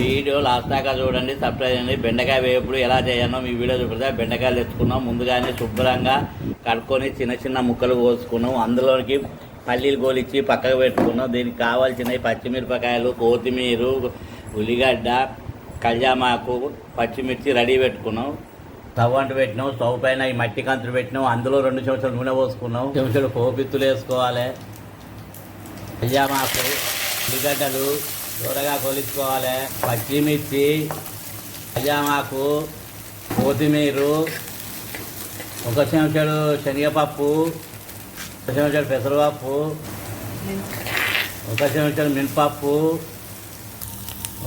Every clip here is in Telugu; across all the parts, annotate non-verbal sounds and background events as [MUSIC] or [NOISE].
వీడియో లాస్ట్ దాకా చూడండి సబ్స్క్రైబ్ చేయండి. బెండకాయ వేపుడు ఎలా చేయాలో మీ వీడియో చూపితే బెండకాయలు తెచ్చుకున్నాం. ముందుగానే శుభ్రంగా కడుక్కొని చిన్న చిన్న ముక్కలు కోసుకున్నాం. అందులోకి పల్లీలు గోలిచ్చి పక్కకు పెట్టుకున్నాం. దీనికి కావాల్సినవి పచ్చిమిరపకాయలు కొత్తిమీర ఉల్లిగడ్డ కళ్యామాకు పచ్చిమిర్చి రెడీ పెట్టుకున్నాం. స్టవ్ అంటు పెట్టినాం. స్టవ్ పైన ఈ మట్టి కంతులు పెట్టినాం. అందులో రెండు చెంచాలు నూనె పోసుకున్నాం. చెంచాలు కోపిత్తులు వేసుకోవాలి. కళ్యామాకు ఉల్లిగడ్డలు దూరగా కొలుచుకోవాలి. పచ్చిమిర్చి అజామాకు కొత్తిమీర ఒక చెంచాడు శనగపప్పు ఒక చెంచాడు పెసరపప్పు ఒక చెంచాడు మినపప్పు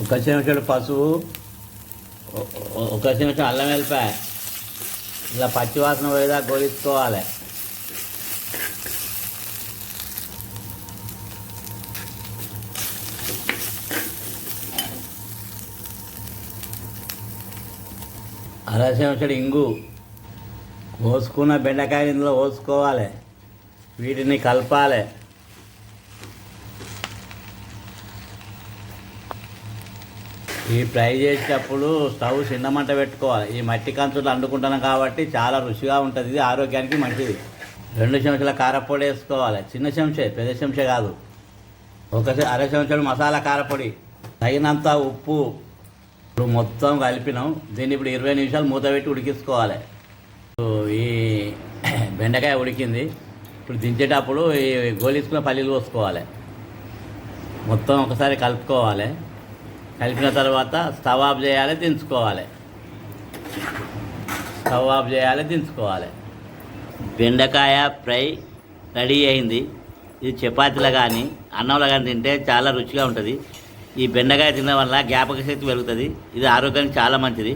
ఒక చెంచాడు పసుపు ఒక చెంచాడు అల్లం వెల్లిపాయ. ఇలా పచ్చివాసన పోయేదా గోలించుకోవాలి అర చెంచాడు ఇంగు. పోసుకున్న బెండకాయ ఇందులో పోసుకోవాలి వీటిని కలపాలి. ఈ ఫ్రై చేసేటప్పుడు స్టవ్ చిన్న మంట పెట్టుకోవాలి. ఈ మట్టి కంచులు అండుకుంటున్నాం కాబట్టి చాలా రుచిగా ఉంటుంది. ఇది ఆరోగ్యానికి మంచిది. రెండు చెంచాల కారపొడి వేసుకోవాలి. చిన్న చెంచే పెద్ద చెంచే కాదు. ఒక అర చెంచాడు మసాలా కారపొడి. తగినంత ఉప్పు ఇప్పుడు మొత్తం కలిపినాం. దీన్ని ఇప్పుడు ఇరవై నిమిషాలు మూత పెట్టి ఉడికించుకోవాలి. ఈ [CLEARS THROAT] బెండకాయ ఉడికింది. ఇప్పుడు దించేటప్పుడు ఈ గోలీసుకున్న పల్లీలు పోసుకోవాలి మొత్తం ఒకసారి కలుపుకోవాలి. కలిపిన తర్వాత స్టవ్ ఆఫ్ చేయాలి దించుకోవాలి. స్టవ్ ఆఫ్ చేయాలి దించుకోవాలి. బెండకాయ ఫ్రై రెడీ అయింది. ఇది చపాతీలో కానీ అన్నంలో కానీ తింటే చాలా రుచిగా ఉంటుంది. ఈ బెండకాయ తినడం వల్ల జ్ఞాపక శక్తి పెరుగుతుంది. ఇది ఆరోగ్యానికి చాలా మంచిది.